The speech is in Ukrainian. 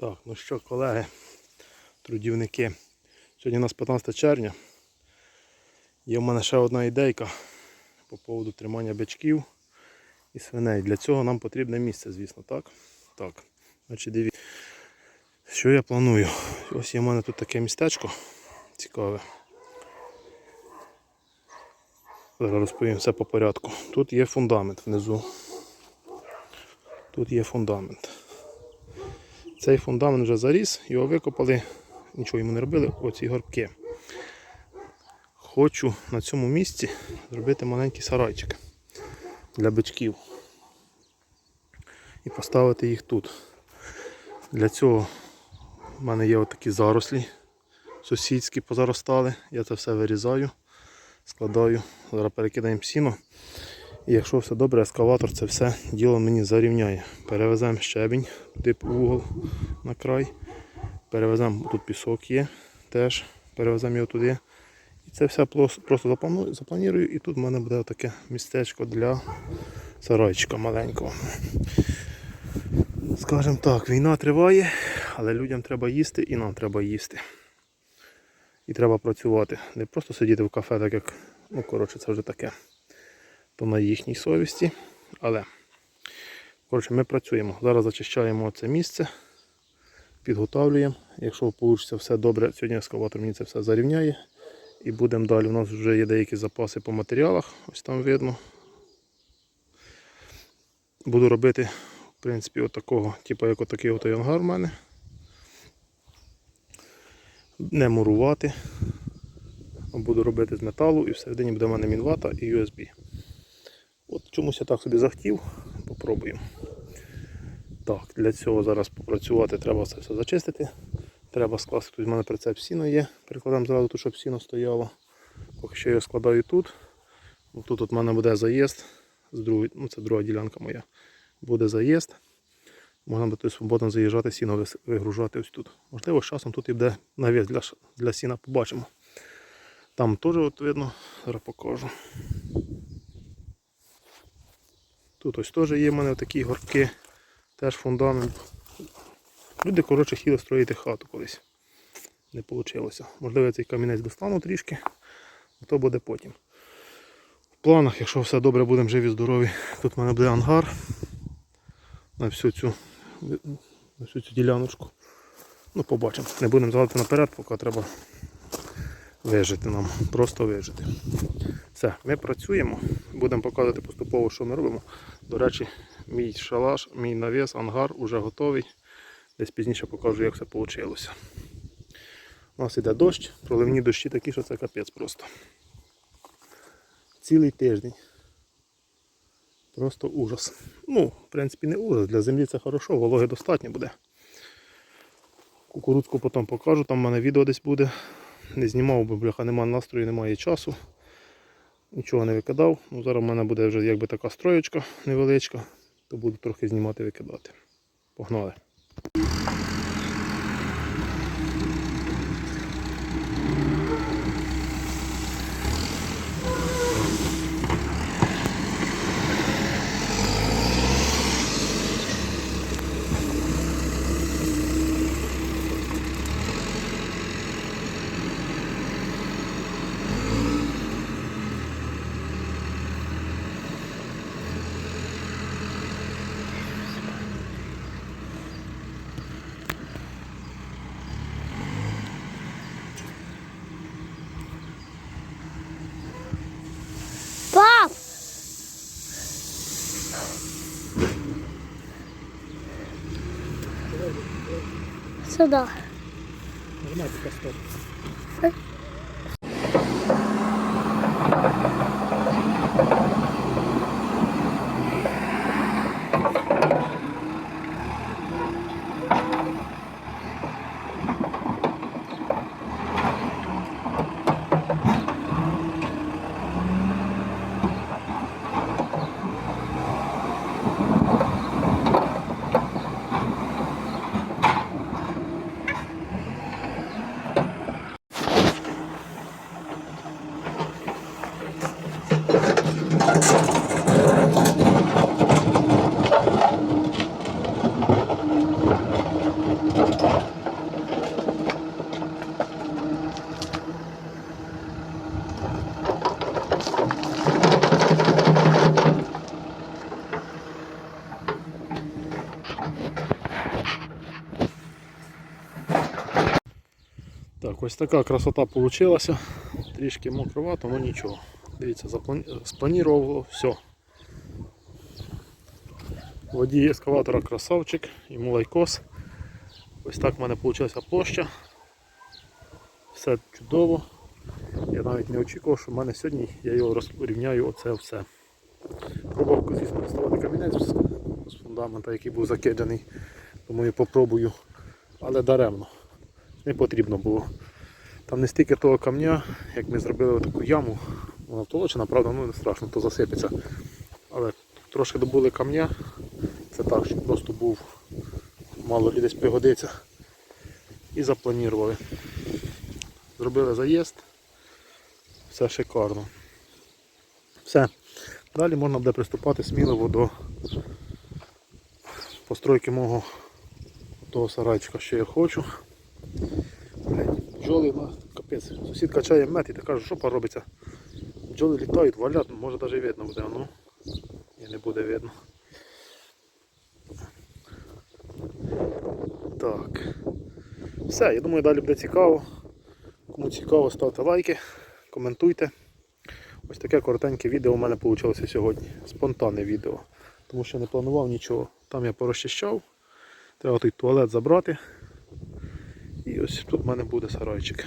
Так, ну що, колеги, трудівники. Сьогодні у нас 15 червня. Є в мене ще одна ідейка по поводу тримання бичків і свиней. Для цього нам потрібне місце, звісно, так? Так. Значить, дивіться. Що я планую? Ось є в мене тут таке містечко цікаве. Зараз розповім все по порядку. Тут є фундамент внизу. Тут є фундамент. Цей фундамент вже заріс, його викопали, нічого йому не робили, оці горбки. Хочу на цьому місці зробити маленький сарайчик для бичків і поставити їх тут. Для цього в мене є отакі зарослі сусідські позаростали. Я це все вирізаю, складаю, зараз перекидаємо сіно. І якщо все добре, ескаватор це все діло мені зарівняє. Перевеземо щебінь в угол на край. Перевеземо, тут пісок є, теж перевеземо його туди. І це все просто запланую, і тут в мене буде таке містечко для сарайчика маленького. Скажем так, війна триває, але людям треба їсти і нам треба їсти. І треба працювати. Не просто сидіти в кафе, так як, ну коротше, це вже таке то на їхній совісті. Але коротше, ми працюємо. Зараз зачищаємо це місце, підготовлюємо. Якщо вийде все добре, сьогодні ескаватор мені це все зарівняє. І будемо далі. У нас вже є деякі запаси по матеріалах, ось там видно. Буду робити, в принципі, отакого, типу як отакий от ангар в мене. Не мурувати. Буду робити з металу і всередині буде в мене мінвата і USB. Чомусь я так собі захотів, попробуємо. Так, для цього зараз попрацювати, треба це все зачистити. Треба скласти, тут в мене прицеп сіно є. Перекладаємо зразу тут, щоб сіно стояло. Поки що я складаю тут. Тут в мене буде заїзд. Ну це друга ділянка моя. Буде заїзд. Можна буде свободно заїжджати, сіно вигружати ось тут. Можливо, з часом тут і буде навіс для, для сіна, побачимо. Там теж от видно, зараз покажу. Тут ось теж є в мене такі горбки, теж фундамент. Люди, коротше, хотіли строїти хату колись. Не вийшло. Можливо, я цей камінець достану трішки, а то буде потім. В планах, якщо все добре, будемо живі, здорові, тут в мене буде ангар на всю цю, на всю цю діляночку. Ну, побачимо. Не будемо залити наперед, поки треба вижити нам. Просто вижити. Все, ми працюємо, будемо показувати поступово, що ми робимо. До речі, мій шалаш, мій навіс, ангар уже готовий. Десь пізніше покажу, як все вийшло. У нас іде дощ, проливні дощі такі, що це капець просто. Цілий тиждень. Просто ужас. Ну, в принципі, не ужас. Для землі це хорошо, вологи достатньо буде. Кукурудзку потім покажу, там в мене відео десь буде. Не знімав, бо бляха немає настрою, немає часу. Нічого не викидав. Ну, зараз в мене буде вже якби така строєчка невеличка, то буду трохи знімати викидати. Погнали. そうだ。今、Так, ось така красота вийшла. Трішки мокровато, але нічого. Дивіться, заплан- спланірувало все. Водій ескаватора красавчик, йому лайкос. Ось так в мене вийшла площа. Все чудово. Я навіть не очікував, що в мене сьогодні я його розрівняю оце все. Пробував, звісно, доставати камінець з фундамента, який був закиданий. Думаю, попробую. Але даремно. Не потрібно було. Там не стільки того камня, як ми зробили таку яму. Вона втолочена, правда, ну не страшно, то засипеться. Але трошки добули камня. Це так, щоб просто був мало лі десь пригодиться. І запланували. Зробили заїзд. Все шикарно. Все. Далі можна буде приступати сміливо до постройки мого того сарайчика, що я хочу. Бджоли, капець. Сусід качає мед і кажеш, що поробиться. Бджоли літають, валять, може навіть видно буде, ну. І не буде видно. Так. Все, я думаю, далі буде цікаво. Кому цікаво, ставте лайки, коментуйте. Ось таке коротеньке відео у мене вийшло сьогодні. Спонтанне відео. Тому що не планував нічого. Там я порозчищав. Треба той туалет забрати. І ось тут в мене буде сарайчик.